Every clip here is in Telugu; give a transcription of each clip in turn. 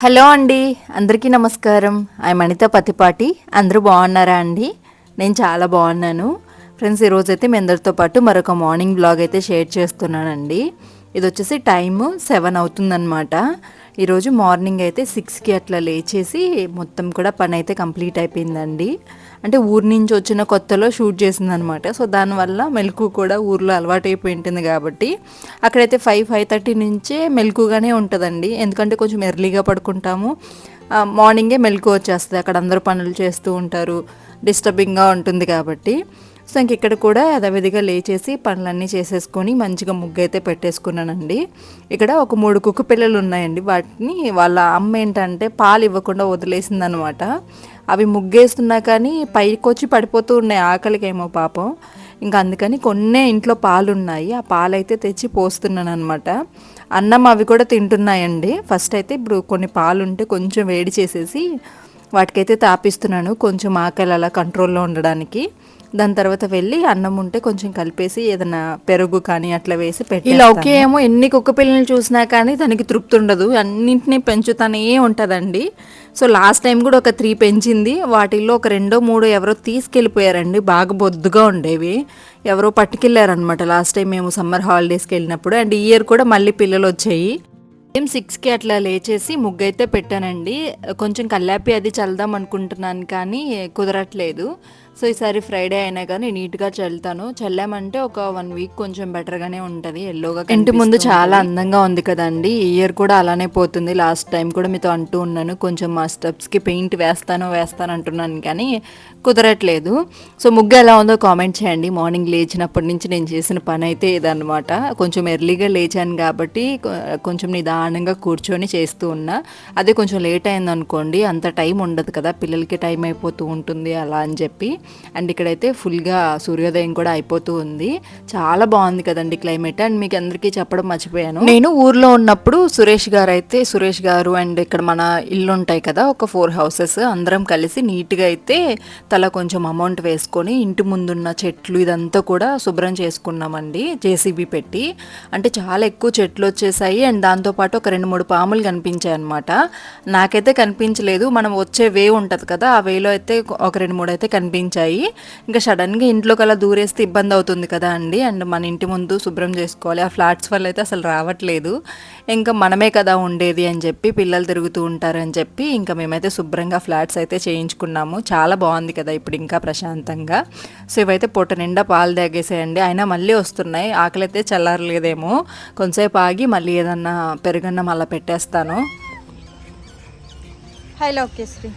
హలో అండి అందరికీ నమస్కారం. ఐ అనిత పతిపాటి. అందరూ బాగున్నారా అండి? నేను చాలా బాగున్నాను. ఫ్రెండ్స్ ఈరోజైతే మీ అందరితో పాటు మరొక మార్నింగ్ బ్లాగ్ అయితే షేర్ చేస్తున్నానండి. ఇది వచ్చేసి టైము సెవెన్ అవుతుందన్నమాట. ఈరోజు మార్నింగ్ అయితే సిక్స్కి అట్లా లేచేసి మొత్తం కూడా పని అయితే కంప్లీట్ అయిపోయిందండి. అంటే ఊరి నుంచి వచ్చిన కొత్తలో షూట్ చేసిందనమాట. సో దానివల్ల మెలకు కూడా ఊర్లో అలవాటు అయిపోయి ఉంటుంది కాబట్టి అక్కడైతే ఫైవ్ ఫైవ్ థర్టీ నుంచే మెలకుగానే ఉంటుందండి. ఎందుకంటే కొంచెం ఎర్లీగా పడుకుంటాము. మార్నింగే మెలకు వచ్చేస్తుంది. అక్కడ అందరూ పనులు చేస్తూ ఉంటారు. డిస్టర్బింగ్గా ఉంటుంది కాబట్టి. సో ఇంక ఇక్కడ కూడా యథావిధిగా లేచేసి పనులన్నీ చేసేసుకొని మంచిగా ముగ్గు అయితే పెట్టేసుకున్నానండి. ఇక్కడ ఒక మూడు కుక్క పిల్లలు ఉన్నాయండి. వాటిని వాళ్ళ అమ్మ ఏంటంటే పాలు ఇవ్వకుండా వదిలేసిందనమాట. అవి ముగ్గేస్తున్నా కానీ పైకొచ్చి పడిపోతూ ఉన్నాయి. ఆకలికేమో పాపం. ఇంకా అందుకని కొన్నే ఇంట్లో పాలు ఉన్నాయి ఆ పాలు అయితే తెచ్చి పోస్తున్నాను అనమాట అన్నం అవి కూడా తింటున్నాయండి. ఫస్ట్ అయితే ఇప్పుడు కొన్ని పాలు ఉంటే కొంచెం వేడి చేసేసి వాటికైతే తాపిస్తున్నాను. కొంచెం ఆకలి అలా కంట్రోల్లో ఉండడానికి. దాని తర్వాత వెళ్ళి అన్నం ఉంటే కొంచెం కలిపేసి ఏదైనా పెరుగు కానీ అట్లా వేసి పెట్టి ఇలా ఒకే ఏమో ఎన్ని కుక్క పిల్లల్ని చూసినా కానీ దానికి తృప్తి ఉండదు. అన్నింటినీ పెంచుతానే ఉంటుందండి. సో లాస్ట్ టైం కూడా ఒక త్రీ పెంచింది. వాటిల్లో ఒక రెండో మూడో ఎవరో తీసుకెళ్ళిపోయారండి. బాగా బొద్దుగా ఉండేవి. ఎవరో పట్టుకెళ్ళారనమాట లాస్ట్ టైం మేము సమ్మర్ హాలిడేస్కి వెళ్ళినప్పుడు. అండ్ ఈ ఇయర్ కూడా మళ్ళీ పిల్లలు వచ్చాయి. సేమ్ సిక్స్కి అట్లా లేచేసి ముగ్గు అయితే పెట్టానండి. కొంచెం కల్లాపి అది చల్దాం అనుకుంటున్నాను కానీ కుదరట్లేదు. సో ఈసారి ఫ్రైడే అయినా కానీ నీట్గా చల్లుతాను. చల్లామంటే ఒక వన్ వీక్ కొంచెం బెటర్గానే ఉంటుంది. ఎల్లోగా ఇంటి ముందు చాలా అందంగా ఉంది కదండి. ఈ ఇయర్ కూడా అలానే పోతుంది. లాస్ట్ టైం కూడా మీతో అంటూ ఉన్నాను. కొంచెం మా స్టెప్స్కి పెయింట్ వేస్తాను వేస్తాను అంటున్నాను కానీ కుదరట్లేదు. సో ముగ్గు ఎలా ఉందో కామెంట్ చేయండి. మార్నింగ్ లేచినప్పటి నుంచి నేను చేసిన పని అయితే ఇదన్నమాట. కొంచెం ఎర్లీగా లేచాను కాబట్టి కొంచెం నిదానంగా కూర్చొని చేస్తూ ఉన్నా. అదే కొంచెం లేట్ అయింది అనుకోండి అంత టైం ఉండదు కదా. పిల్లలకి టైం అయిపోతూ ఉంటుంది అలా అని చెప్పి. అండ్ ఇక్కడైతే ఫుల్గా సూర్యోదయం కూడా అయిపోతూ ఉంది. చాలా బాగుంది కదండి క్లైమేట్. అండ్ మీకు అందరికీ చెప్పడం మర్చిపోయాను. నేను ఊర్లో ఉన్నప్పుడు సురేష్ గారు అయితే సురేష్ గారు అండ్ ఇక్కడ మన ఇల్లు ఉంటాయి కదా ఒక ఫోర్ హౌసెస్ అందరం కలిసి నీట్గా అయితే తల కొంచెం అమౌంట్ వేసుకొని ఇంటి ముందున్న చెట్లు ఇదంతా కూడా శుభ్రం చేసుకున్నామండి జేసీబీ పెట్టి. అంటే చాలా ఎక్కువ చెట్లు వచ్చేసాయి అండ్ దాంతోపాటు ఒక రెండు మూడు పాములు కనిపించాయి అనమాట నాకైతే కనిపించలేదు. మనం వచ్చే వే ఉంటుంది కదా ఆ వేలో అయితే ఒక రెండు మూడు అయితే కనిపించాయి. ఇంకా సడన్గా ఇంట్లోకి అలా దూరేస్తే ఇబ్బంది అవుతుంది కదా అండి. అండ్ మన ఇంటి ముందు శుభ్రం చేసుకోవాలి. ఆ ఫ్లాట్స్ వల్ల అయితే అసలు రావట్లేదు. ఇంకా మనమే కదా ఉండేది అని చెప్పి పిల్లలు తిరుగుతూ ఉంటారు అని చెప్పి ఇంకా మేమైతే శుభ్రంగా ఫ్లాట్స్ అయితే చేయించుకున్నాము. చాలా బాగుంది కదా ఇప్పుడు ఇంకా ప్రశాంతంగా. సో ఇవైతే పొట్ట నిండా పాలు తాగేసేయండి. అయినా మళ్ళీ వస్తున్నాయి. ఆకలి అయితే చల్లారలేదేమో. కొంతసేపు ఆగి మళ్ళీ ఏదన్నా పెరుగన్నం అలా పెట్టేస్తాను. హాయ్ లోకేశ్రీ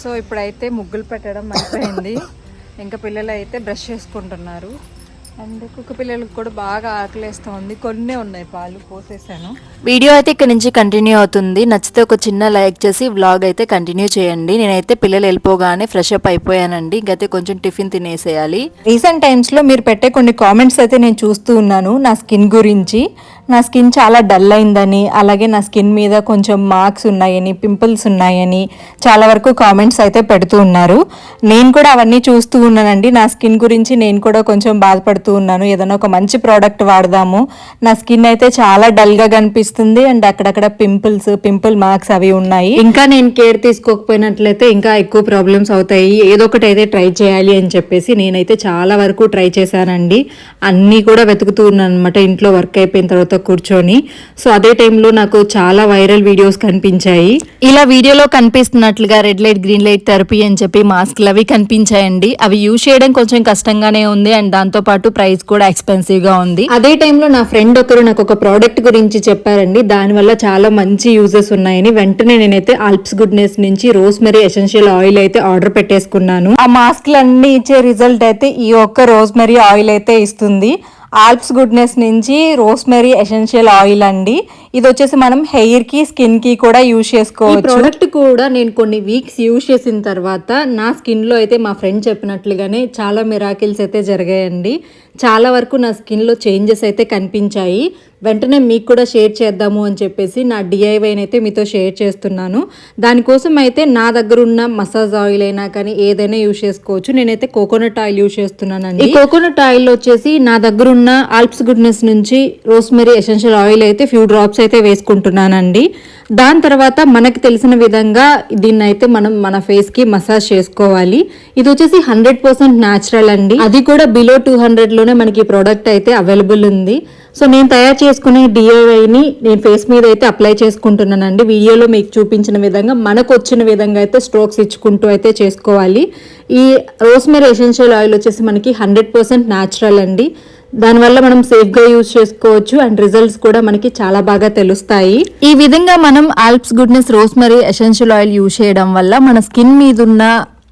సో ఇప్పుడైతే ముగ్గులు పెట్టడం అయిపోయింది. ఇంకా పిల్లలు అయితే బ్రష్ చేసుకుంటున్నారు. అండ్ కుక్క పిల్లలకు కూడా బాగా ఆకలేస్తూ ఉంది కొన్నే ఉన్నాయి పాలు పోసేసాను. వీడియో అయితే ఇక్కడ నుంచి కంటిన్యూ అవుతుంది. నచ్చితే ఒక చిన్న లైక్ చేసి వ్లాగ్ అయితే కంటిన్యూ చేయండి. నేనైతే పిల్లలు వెళ్ళిపోగానే ఫ్రెష్ అప్ అయిపోయానండి. ఇంకైతే కొంచెం టిఫిన్ తినేసేయాలి. రీసెంట్ టైమ్స్లో మీరు పెట్టే కొన్ని కామెంట్స్ అయితే నేను చూస్తూ ఉన్నాను. నా స్కిన్ గురించి. నా స్కిన్ చాలా డల్ అయిందని అలాగే నా స్కిన్ మీద కొంచెం మార్క్స్ ఉన్నాయని పింపుల్స్ ఉన్నాయని చాలా వరకు కామెంట్స్ అయితే పెడుతూ ఉన్నారు. నేను కూడా అవన్నీ చూస్తూ ఉన్నానండి. నా స్కిన్ గురించి నేను కూడా కొంచెం బాధపడుతూ ఉన్నాను. ఏదైనా ఒక మంచి ప్రోడక్ట్ వాడదాము. నా స్కిన్ అయితే చాలా డల్గా కనిపిస్తుంది. అండ్ అక్కడక్కడ పింపుల్స్ పింపుల్ మార్క్స్ అవి ఉన్నాయి. ఇంకా నేను కేర్ తీసుకోకపోయినట్లయితే ఇంకా ఎక్కువ ప్రాబ్లమ్స్ అవుతాయి. ఏదో ఒకటి అయితే ట్రై చేయాలి అని చెప్పేసి నేనైతే చాలా వరకు ట్రై చేశానండి. అన్నీ కూడా వెతుకుతూ ఉన్నాను అనమాట ఇంట్లో వర్క్ అయిపోయిన తర్వాత కూర్చొని. సో అదే టైంలో నాకు చాలా వైరల్ వీడియోస్ కనిపించాయి. ఇలా వీడియోలో కనిపిస్తున్నట్లుగా red light green light therapy అని చెప్పి మాస్క్లు అవి కనిపించాయండి. అవి యూజ్ చేయడం కొంచెం కష్టంగానే ఉంది అండ్ దాంతో పాటు ప్రైస్ కూడా ఎక్స్పెన్సివ్గా ఉంది. అదే టైంలో నా ఫ్రెండ్ ఒకరు నాకు ఒక ప్రోడక్ట్ గురించి చెప్పారండి. దానివల్ల చాలా మంచి యూజెస్ ఉన్నాయని. వెంటనే నేనైతే ఆల్ప్స్ గుడ్నెస్ నుంచి రోస్మెరీ ఎసెన్షియల్ ఆయిల్ అయితే ఆర్డర్ పెట్టేసుకున్నాను. ఆ మాస్క్లు అన్ని ఇచ్చే రిజల్ట్ అయితే ఈ ఒక్క రోస్మెరీ ఆయిల్ అయితే ఇస్తుంది. ఆల్ప్స్ గుడ్నెస్ నుంచి రోస్మెరీ ఎసెన్షియల్ ఆయిల్ అండి. ఇది వచ్చేసి మనం హెయిర్కి స్కిన్కి కూడా యూజ్ చేసుకోవచ్చు. ప్రోడక్ట్ కూడా నేను కొన్ని వీక్స్ యూజ్ చేసిన తర్వాత నా స్కిన్లో అయితే మా ఫ్రెండ్ చెప్పినట్లుగానే చాలా మిరాకిల్స్ అయితే జరిగాయండి. చాలా వరకు నా స్కిన్లో చేంజెస్ అయితే కనిపించాయి. వెంటనే మీకు కూడా షేర్ చేద్దాము అని చెప్పేసి నా డిఐవైని అయితే మీతో షేర్ చేస్తున్నాను. దానికోసం అయితే నా దగ్గర ఉన్న మసాజ్ ఆయిల్ అయినా కానీ ఏదైనా యూజ్ చేసుకోవచ్చు. నేనైతే కోకోనట్ ఆయిల్ యూజ్ చేస్తున్నానండి. ఈ కోకోనట్ ఆయిల్ వచ్చేసి నా దగ్గర ఉన్న ఆల్ప్స్ గుడ్నెస్ నుంచి రోస్మెరీ ఎసెన్షియల్ ఆయిల్ అయితే ఫ్యూ డ్రాప్స్ అయితే వేసుకుంటున్నానండి. దాని తర్వాత మనకి తెలిసిన విధంగా దీన్ని అయితే మనం మన ఫేస్కి మసాజ్ చేసుకోవాలి. ఇది వచ్చేసి హండ్రెడ్ పర్సెంట్ న్యాచురల్ అండి. అది కూడా బిలో టూ హండ్రెడ్లోనే మనకి ఈ ప్రోడక్ట్ అయితే అవైలబుల్ ఉంది. సో నేను తయారు చేసుకునే డిఐవైని నేను ఫేస్ మీద అయితే అప్లై చేసుకుంటున్నానండి. వీడియోలో మీకు చూపించిన విధంగా మనకు వచ్చిన విధంగా అయితే స్ట్రోక్స్ ఇచ్చుకుంటూ అయితే చేసుకోవాలి. ఈ రోస్మెరీ ఎసెన్షియల్ ఆయిల్ వచ్చేసి మనకి హండ్రెడ్ పర్సెంట్ న్యాచురల్ అండి. దానివల్ల మనం సేఫ్గా యూజ్ చేసుకోవచ్చు అండ్ రిజల్ట్స్ కూడా మనకి చాలా బాగా తెలుస్తాయి. ఈ విధంగా మనం Alps Goodness rosemary essential oil use చేయడం వల్ల మన స్కిన్ మీద ఉన్న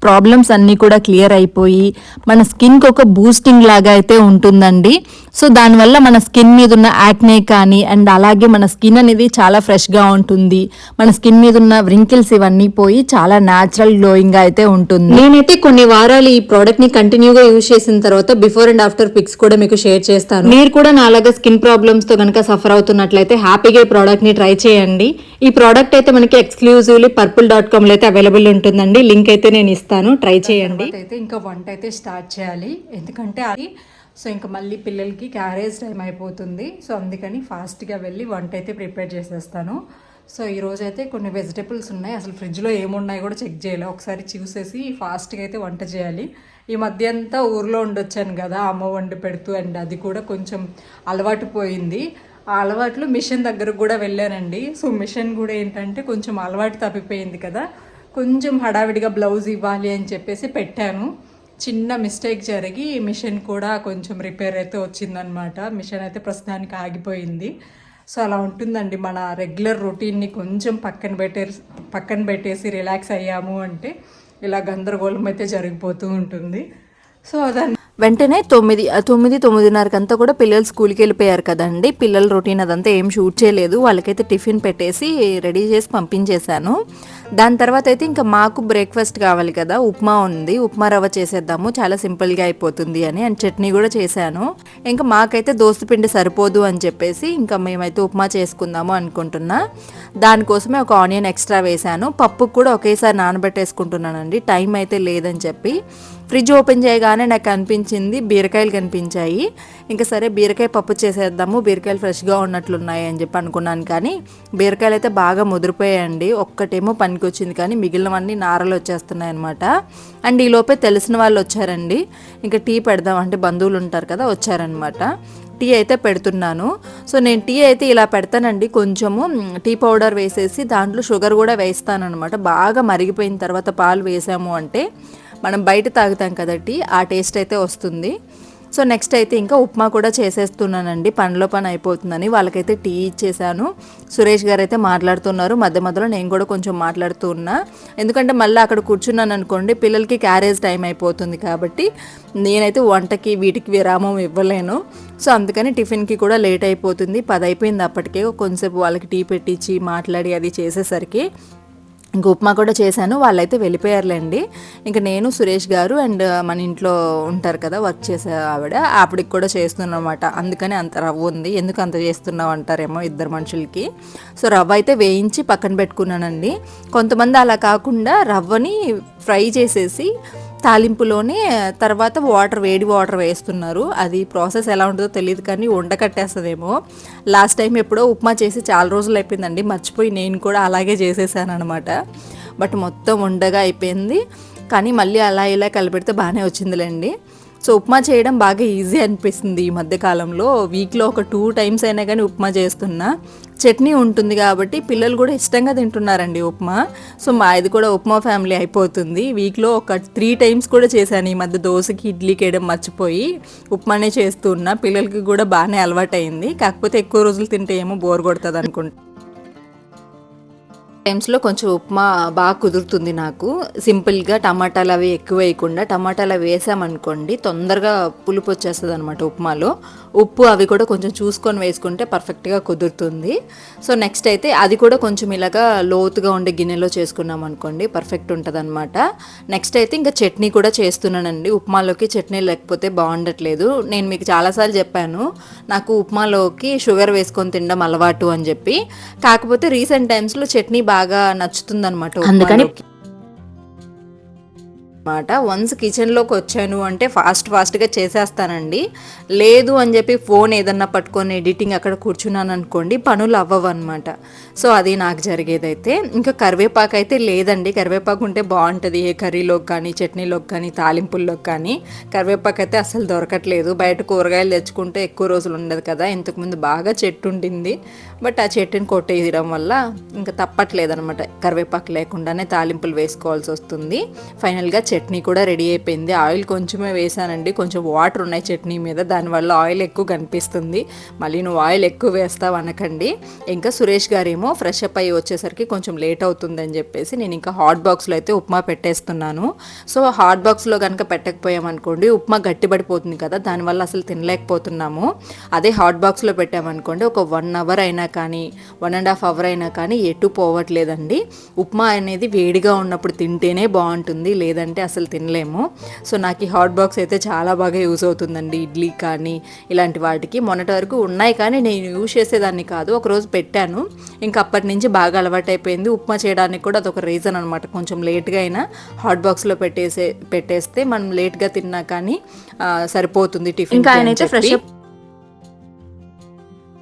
ప్రాబ్లమ్స్ అన్నీ కూడా క్లియర్ అయిపోయి మన స్కిన్కి ఒక బూస్టింగ్ లాగా అయితే ఉంటుందండి. సో దానివల్ల మన స్కిన్ మీద ఉన్న యాక్నే కానీ అండ్ అలాగే మన స్కిన్ అనేది చాలా ఫ్రెష్గా ఉంటుంది. మన స్కిన్ మీద ఉన్న వ్రింకిల్స్ ఇవన్నీ పోయి చాలా న్యాచురల్ గ్లోయింగ్గా అయితే ఉంటుంది. నేనైతే కొన్ని వారాలు ఈ ప్రోడక్ట్ని కంటిన్యూగా యూజ్ చేసిన తర్వాత బిఫోర్ అండ్ ఆఫ్టర్ పిక్స్ కూడా మీకు షేర్ చేస్తాను. మీరు కూడా నాలాగా స్కిన్ ప్రాబ్లమ్స్తో కనుక సఫర్ అవుతున్నట్లయితే హ్యాపీగా ఈ ప్రోడక్ట్ని ట్రై చేయండి. ఈ ప్రోడక్ట్ అయితే మనకి ఎక్స్క్లూజివ్లీ పర్పుల్ డాట్ కామ్లో అయితే అవైలబుల్ ఉంటుందండి. లింక్ అయితే నేను ఇస్తాను. ట్రై చేయండి. అయితే ఇంకా వంట అయితే స్టార్ట్ చేయాలి. ఎందుకంటే అది సో ఇంకా మళ్ళీ పిల్లలకి క్యారేజ్ టైం అయిపోతుంది. సో అందుకని ఫాస్ట్గా వెళ్ళి వంట అయితే ప్రిపేర్ చేసేస్తాను. సో ఈరోజు అయితే కొన్ని వెజిటేబుల్స్ ఉన్నాయి. అసలు ఫ్రిడ్జ్లో ఏమున్నాయి కూడా చెక్ చేయాలి. ఒకసారి చూసేసి ఫాస్ట్గా అయితే వంట చేయాలి. ఈ మధ్య అంతా ఊర్లో ఉండొచ్చాను కదా అమ్మ వండి పెడుతూ అండ్ అది కూడా కొంచెం అలవాటు పోయింది. ఆ అలవాట్లు మిషన్ దగ్గరకు కూడా వెళ్ళానండి. సో మిషన్ కూడా ఏంటంటే కొంచెం అలవాటు తప్పిపోయింది కదా. కొంచెం హడావిడిగా బ్లౌజ్ ఇవ్వాలి అని చెప్పేసి పెట్టాను. చిన్న మిస్టేక్ జరిగి మిషన్ కూడా కొంచెం రిపేర్ అయితే వచ్చిందనమాట మిషన్ అయితే ప్రస్తుతానికి ఆగిపోయింది. సో అలా ఉంటుందండి. మన రెగ్యులర్ రొటీన్ని కొంచెం పక్కన పెట్టే పక్కన పెట్టేసి రిలాక్స్ అయ్యాము అంటే ఇలా గందరగోళం అయితే జరిగిపోతూ ఉంటుంది. సో అదన్ వెంటనే తొమ్మిది తొమ్మిది తొమ్మిది తొమ్మిదిన్నరకంతా కూడా పిల్లలు స్కూల్కి వెళ్ళిపోయారు కదండి. పిల్లల రొటీన్ అదంతా ఏం షూట్ చేయలేదు. వాళ్ళకైతే టిఫిన్ పెట్టేసి రెడీ చేసి పంపించేశాను. దాని తర్వాత అయితే ఇంకా మాకు బ్రేక్ఫాస్ట్ కావాలి కదా. ఉప్మా ఉంది. ఉప్మా రవ్వ చేసేద్దాము. చాలా సింపుల్గా అయిపోతుంది అని. అండ్ చట్నీ కూడా చేశాను. ఇంకా మాకైతే పిండి సరిపోదు అని చెప్పేసి ఇంకా మేమైతే ఉప్మా చేసుకుందాము అనుకుంటున్నా. దానికోసమే ఒక ఆనియన్ ఎక్స్ట్రా వేశాను. పప్పు కూడా ఒకేసారి నానబెట్టేసుకుంటున్నానండి. టైం అయితే లేదని చెప్పి. ఫ్రిడ్జ్ ఓపెన్ చేయగానే నాకు కనిపించింది బీరకాయలు కనిపించాయి. ఇంకా సరే బీరకాయ పప్పు చేసేద్దాము బీరకాయలు ఫ్రెష్గా ఉన్నట్లున్నాయి అని చెప్పి అనుకున్నాను కానీ బీరకాయలు అయితే బాగా ముదిరిపోయాయండి. ఒక్కటేమో పనికి వచ్చింది కానీ మిగిలినవన్నీ నారలు వచ్చేస్తున్నాయి అనమాట అండ్ ఈ లోపే తెలిసిన వాళ్ళు వచ్చారండి. ఇంకా టీ పెడదాం అంటే బంధువులు ఉంటారు కదా వచ్చారనమాట టీ అయితే పెడుతున్నాను. సో నేను టీ అయితే ఇలా పెడతానండి. కొంచెము టీ పౌడర్ వేసేసి దాంట్లో షుగర్ కూడా వేస్తాను అనమాట బాగా మరిగిపోయిన తర్వాత పాలు వేసాము అంటే మనం బయట తాగుతాం కదా టీ ఆ టేస్ట్ అయితే వస్తుంది. సో నెక్స్ట్ అయితే ఇంకా ఉప్మా కూడా చేసేస్తున్నానండి. పనిలో పని అయిపోతుందని వాళ్ళకైతే టీ ఇచ్చేసాను. సురేష్ గారు అయితే మాట్లాడుతున్నారు. మధ్య మధ్యలో నేను కూడా కొంచెం మాట్లాడుతూ ఉన్నా. ఎందుకంటే మళ్ళీ అక్కడ కూర్చున్నాను అనుకోండి పిల్లలకి క్యారేజ్ టైం అయిపోతుంది కాబట్టి నేనైతే వంటకి వీటికి విరామం ఇవ్వలేను. సో అందుకని టిఫిన్కి కూడా లేట్ అయిపోతుంది. పది అయిపోయింది అప్పటికే. కొంచెంసేపు వాళ్ళకి టీ పెట్టించి మాట్లాడి అది చేసేసరికి ఇంక ఉప్మా కూడా చేశాను వాళ్ళైతే వెళ్ళిపోయారులేండి. ఇంకా నేను సురేష్ గారు అండ్ మన ఇంట్లో ఉంటారు కదా వర్క్ చేసే ఆవిడ ఆవిడకి కూడా చేస్తున్నమాట అందుకని అంత రవ్వ ఉంది. ఎందుకు అంత చేస్తున్నావు అంటారేమో ఇద్దరు మనుషులకి. సో రవ్వ అయితే వేయించి పక్కన పెట్టుకున్నానండి. కొంతమంది అలా కాకుండా రవ్వని ఫ్రై చేసేసి తాలింపులోనే తర్వాత వాటర్ వేడి వాటర్ వేస్తున్నారు. అది ప్రాసెస్ ఎలా ఉంటుందో తెలియదు కానీ ఉండకట్టేస్తుందేమో లాస్ట్ టైం ఎప్పుడో ఉప్మా చేసి చాలా రోజులు అయిపోయిందండి. మర్చిపోయి నేను కూడా అలాగే చేసేసాను అనమాట బట్ మొత్తం ఉండగా అయిపోయింది. కానీ మళ్ళీ అలా ఇలా కలిపెడితే బాగానే వచ్చిందిలేండి. సో ఉప్మా చేయడం బాగా ఈజీ అనిపిస్తుంది ఈ మధ్యకాలంలో వీక్లో ఒక టూ టైమ్స్ అయినా కానీ ఉప్మా చేస్తున్నా. చట్నీ ఉంటుంది కాబట్టి పిల్లలు కూడా ఇష్టంగా తింటున్నారండి ఉప్మా. సో మా ఇది కూడా ఉప్మా ఫ్యామిలీ అయిపోతుంది. వీక్లో ఒక త్రీ టైమ్స్ కూడా చేశాను. ఈ మధ్య దోశకి ఇడ్లీకి వేయడం మర్చిపోయి ఉప్మానే చేస్తున్నా పిల్లలకి కూడా బాగానే అలవాటైంది. కాకపోతే ఎక్కువ రోజులు తింటే ఏమో బోర్ కొడుతుంది అనుకుంటా టైమ్స్లో కొంచెం ఉప్మా బాగా కుదురుతుంది నాకు. సింపుల్గా టమాటాలు అవి ఎక్కువ వేయకుండా టమాటాలు అవి వేసామనుకోండి తొందరగా పులుపు వచ్చేస్తుంది అనమాట ఉప్మాలో. ఉప్పు అవి కూడా కొంచెం చూసుకొని వేసుకుంటే పర్ఫెక్ట్గా కుదురుతుంది. సో నెక్స్ట్ అయితే అది కూడా కొంచెం ఇలాగా లోతుగా ఉండే గిన్నెలో చేసుకున్నాం అనుకోండి పర్ఫెక్ట్ ఉంటుంది అనమాట నెక్స్ట్ అయితే ఇంకా చట్నీ కూడా చేస్తున్నానండి. ఉప్మాలోకి చట్నీ లేకపోతే బాగుండట్లేదు. నేను మీకు చాలాసార్లు చెప్పాను నాకు ఉప్మాలోకి షుగర్ వేసుకొని తినడం అలవాటు అని చెప్పి. కాకపోతే రీసెంట్ టైమ్స్లో చట్నీ బాగా నచ్చుతుంది అనమాట అందుకని అనమాట వన్స్ కిచెన్లోకి వచ్చాను అంటే ఫాస్ట్ ఫాస్ట్గా చేసేస్తానండి. లేదు అని చెప్పి ఫోన్ ఏదన్నా పట్టుకొని ఎడిటింగ్ అక్కడ కూర్చున్నాను అనుకోండి పనులు అవ్వవు అనమాట సో అది నాకు జరిగేదైతే. ఇంకా కరివేపాకు అయితే లేదండి. కరివేపాకు ఉంటే బాగుంటుంది. ఏ కర్రీలోకి కానీ చట్నీలోకి కానీ తాలింపుల్లోకి కానీ కరివేపాకు అయితే అసలు దొరకట్లేదు. బయట కూరగాయలు తెచ్చుకుంటే ఎక్కువ రోజులు ఉండదు కదా. ఇంతకుముందు బాగా చెట్టు ఉండింది. బట్ ఆ చెట్టుని కొట్టేయడం వల్ల ఇంకా తప్పట్లేదు అనమాట కరివేపాకు లేకుండానే తాలింపులు వేసుకోవాల్సి వస్తుంది. ఫైనల్గా చట్నీ కూడా రెడీ అయిపోయింది. ఆయిల్ కొంచెమే వేసానండి. కొంచెం వాటర్ ఉన్నాయి చట్నీ మీద. దానివల్ల ఆయిల్ ఎక్కువ కనిపిస్తుంది. మళ్ళీ నువ్వు ఆయిల్ ఎక్కువ వేస్తావు అనకండి. ఇంకా సురేష్ గారేమో ఫ్రెష్ అప్ అయ్యి వచ్చేసరికి కొంచెం లేట్ అవుతుందని చెప్పేసి నేను ఇంకా హాట్ బాక్స్లో అయితే ఉప్మా పెట్టేస్తున్నాను. సో హాట్ బాక్స్లో కనుక పెట్టకపోయామనుకోండి ఉప్మా గట్టిపడిపోతుంది కదా. దానివల్ల అసలు తినలేకపోతున్నాము. అదే హాట్ బాక్స్లో పెట్టామనుకోండి ఒక వన్ అవర్ అయినా కానీ వన్ అండ్ హాఫ్ అవర్ అయినా కానీ ఎటు పోవట్లేదండి. ఉప్మా అనేది వేడిగా ఉన్నప్పుడు తింటేనే బాగుంటుంది లేదంటే అసలు తినలేము. సో నాకు ఈ హాట్ బాక్స్ అయితే చాలా బాగా యూజ్ అవుతుందండి ఇడ్లీ కానీ ఇలాంటి వాటికి. మొన్నటి వరకు ఉన్నాయి కానీ నేను యూజ్ చేసేదాన్ని కాదు. ఒకరోజు పెట్టాను. ఇంకా అప్పటి నుంచి బాగా అలవాటైపోయింది. ఉప్మా చేయడానికి కూడా అదొక రీజన్ అనమాట కొంచెం లేట్గా అయినా హాట్ బాక్స్లో పెట్టేసే పెట్టేస్తే మనం లేట్గా తిన్నా కానీ సరిపోతుంది టిఫిన్ ఇంకా ఆయన అయితే up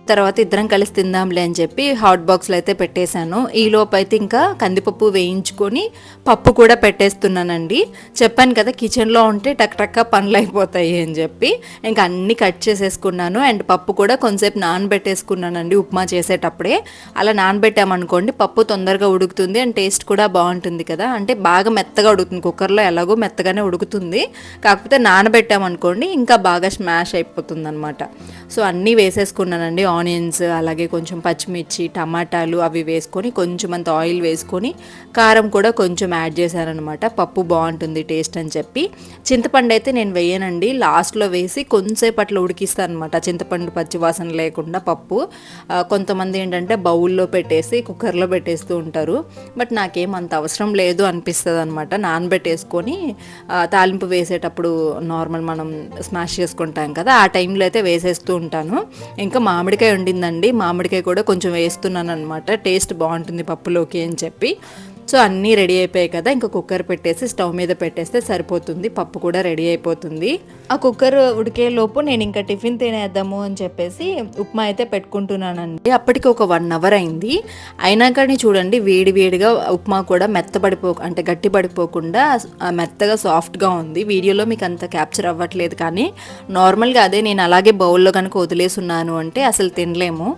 తర్వాత ఇద్దరం కలిసి తిందాంలే అని చెప్పి హాట్ బాక్స్లో అయితే పెట్టేశాను. ఈ అయితే ఇంకా కందిపప్పు వేయించుకొని పప్పు కూడా పెట్టేస్తున్నానండి. చెప్పాను కదా కిచెన్లో ఉంటే టక్టక్క పనులు అయిపోతాయి అని చెప్పి ఇంకా అన్నీ కట్ చేసేసుకున్నాను. అండ్ పప్పు కూడా కొంచెంసేపు నానబెట్టేసుకున్నానండి ఉప్మా చేసేటప్పుడే. అలా నానబెట్టామనుకోండి పప్పు తొందరగా ఉడుకుతుంది అండ్ టేస్ట్ కూడా బాగుంటుంది కదా. అంటే బాగా మెత్తగా ఉడుకుతుంది. కుక్కర్లో ఎలాగో మెత్తగానే ఉడుకుతుంది. కాకపోతే నానబెట్టామనుకోండి ఇంకా బాగా స్మాష్ అయిపోతుంది అనమాట సో అన్నీ వేసేసుకున్నానండి ఆనియన్స్ అలాగే కొంచెం పచ్చిమిర్చి టమాటాలు అవి వేసుకొని కొంచెం అంత ఆయిల్ వేసుకొని కారం కూడా కొంచెం యాడ్ చేశానమాట పప్పు బాగుంటుంది టేస్ట్ అని చెప్పి. చింతపండు అయితే నేను వేయనండి. లాస్ట్లో వేసి కొంచెంసేపు అట్లా ఉడికిస్తాను అనమాట చింతపండు పచ్చివాసన లేకుండా పప్పు. కొంతమంది ఏంటంటే బౌల్లో పెట్టేసి కుక్కర్లో పెట్టేస్తూ ఉంటారు. బట్ నాకేం అంత అవసరం లేదు అనిపిస్తుంది అనమాట నానబెట్టేసుకొని తాలింపు వేసేటప్పుడు నార్మల్ మనం స్మాష్ చేసుకుంటాం కదా ఆ టైంలో అయితే వేసేస్తూ ఉంటాను. ఇంకా మామిడి మామిడికాయ ఉండిందండి. మామిడికాయ కూడా కొంచెం వేస్తున్నాను అనమాట టేస్ట్ బాగుంటుంది పప్పులోకి అని చెప్పి. సో అన్నీ రెడీ అయిపోయాయి కదా ఇంకా కుక్కర్ పెట్టేసి స్టవ్ మీద పెట్టేస్తే సరిపోతుంది పప్పు కూడా రెడీ అయిపోతుంది. ఆ కుక్కర్ ఉడికే లోపు నేను ఇంకా టిఫిన్ తినేద్దాము అని చెప్పేసి ఉప్మా అయితే పెట్టుకుంటున్నానండి. అప్పటికి ఒక వన్ అవర్ అయింది. అయినా కానీ చూడండి వేడి వేడిగా ఉప్మా కూడా మెత్తబడిపో అంటే గట్టి పడిపోకుండా మెత్తగా సాఫ్ట్గా ఉంది. వీడియోలో మీకు అంత క్యాప్చర్ అవ్వట్లేదు కానీ నార్మల్గా అదే నేను అలాగే బౌల్లో కనుక వదిలేసున్నాను అంటే అసలు తినలేము.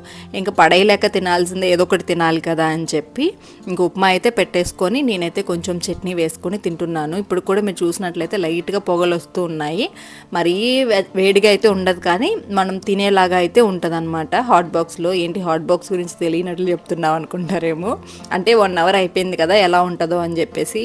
ఇంకా పడేయలేక తినాల్సిందే ఏదో ఒకటి తినాలి కదా అని చెప్పి ఇంక ఉప్మా అయితే పెట్టేసుకొని నేనైతే కొంచెం చట్నీ వేసుకొని తింటున్నాను. ఇప్పుడు కూడా మీరు చూసినట్లయితే లైట్గా పొగలు వస్తూ ఉన్నాయి. మరీ వేడిగా అయితే ఉండదు కానీ మనం తినేలాగా అయితే ఉంటుంది అనమాట హాట్ బాక్స్లో ఏంటి హాట్ బాక్స్ గురించి తెలియనట్లు చెప్తున్నాం అనుకుంటారేమో. అంటే వన్ అవర్ అయిపోయింది కదా ఎలా ఉంటుందో అని చెప్పేసి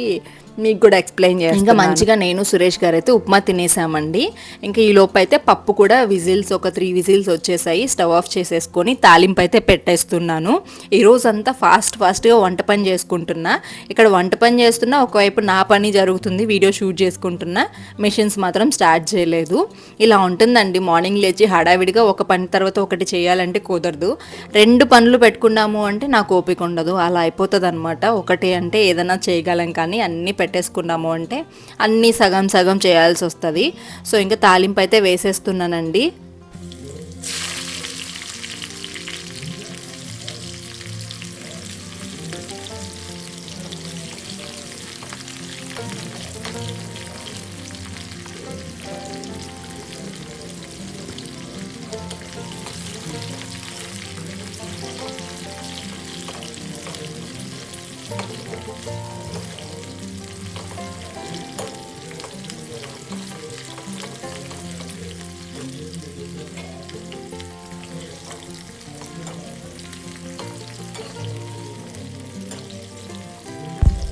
మీకు కూడా ఎక్స్ప్లెయిన్ చేస్తాను ఇంకా మంచిగా నేను సురేష్ గారు అయితే ఉప్మా తినేసామండి. ఇంకా ఈ లోపు అయితే పప్పు కూడా విజిల్స్ ఒక త్రీ విజిల్స్ వచ్చేసాయి. స్టవ్ ఆఫ్ చేసేసుకొని తాలింపు అయితే పెట్టేస్తున్నాను. ఈ అంతా ఫాస్ట్ ఫాస్ట్గా వంట పని చేసుకుంటున్నా. ఇక్కడ వంట పని చేస్తున్నా ఒకవైపు నా పని జరుగుతుంది వీడియో షూట్ చేసుకుంటున్నా. మెషిన్స్ మాత్రం స్టార్ట్ చేయలేదు. ఇలా ఉంటుందండి. మార్నింగ్ లేచి హడావిడిగా ఒక పని తర్వాత ఒకటి చేయాలంటే కుదరదు. రెండు పనులు పెట్టుకున్నాము అంటే నాకు ఓపిక ఉండదు. అలా అయిపోతుంది అనమాట ఒకటి అంటే ఏదైనా చేయగలం కానీ అన్నీ పెట్టేసుకున్నాము అంటే అన్నీ సగం సగం చేయాల్సి వస్తుంది. సో ఇంకా తాలింపు అయితే వేసేస్తున్నానండి.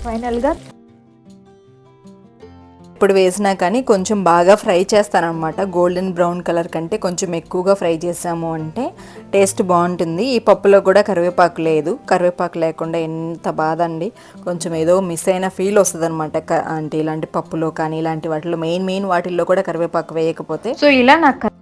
ఫైనల్గా? ఇప్పుడు వేసినా కానీ కొంచెం బాగా ఫ్రై చేస్తానన్నమాట గోల్డెన్ బ్రౌన్ కలర్ కంటే కొంచెం ఎక్కువగా ఫ్రై చేసాము అంటే టేస్ట్ బాగుంటుంది. ఈ పప్పులో కూడా కరివేపాకు లేదు. కరివేపాకు లేకుండా ఎంత బాధ అండి కొంచెం ఏదో మిస్ అయిన ఫీల్ వస్తుంది అనమాట అంటే ఇలాంటి పప్పులో కానీ ఇలాంటి వాటిలో మెయిన్ మెయిన్ వాటిల్లో కూడా కరివేపాకు వేయకపోతే. సో ఇలా నాకు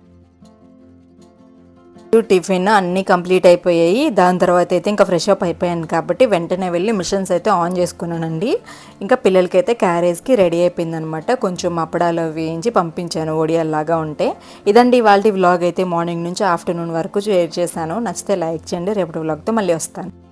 టిఫిన్ అన్నీ కంప్లీట్ అయిపోయాయి. దాని తర్వాత అయితే ఇంకా ఫ్రెష్ అప్ అయిపోయాను కాబట్టి వెంటనే వెళ్ళి మిషన్స్ అయితే ఆన్ చేసుకున్నానండి. ఇంకా పిల్లలకైతే క్యారేజ్కి రెడీ అయిపోయింది అనమాట కొంచెం అప్పడాలు వేయించి పంపించాను ఒడియాల్లాగా ఉంటే. ఇదండి ఇవాళ వ్లాగ్ అయితే మార్నింగ్ నుంచి ఆఫ్టర్నూన్ వరకు షేర్ చేశాను. నచ్చితే లైక్ చేయండి. రేపటి వ్లాగ్తో మళ్ళీ వస్తాను.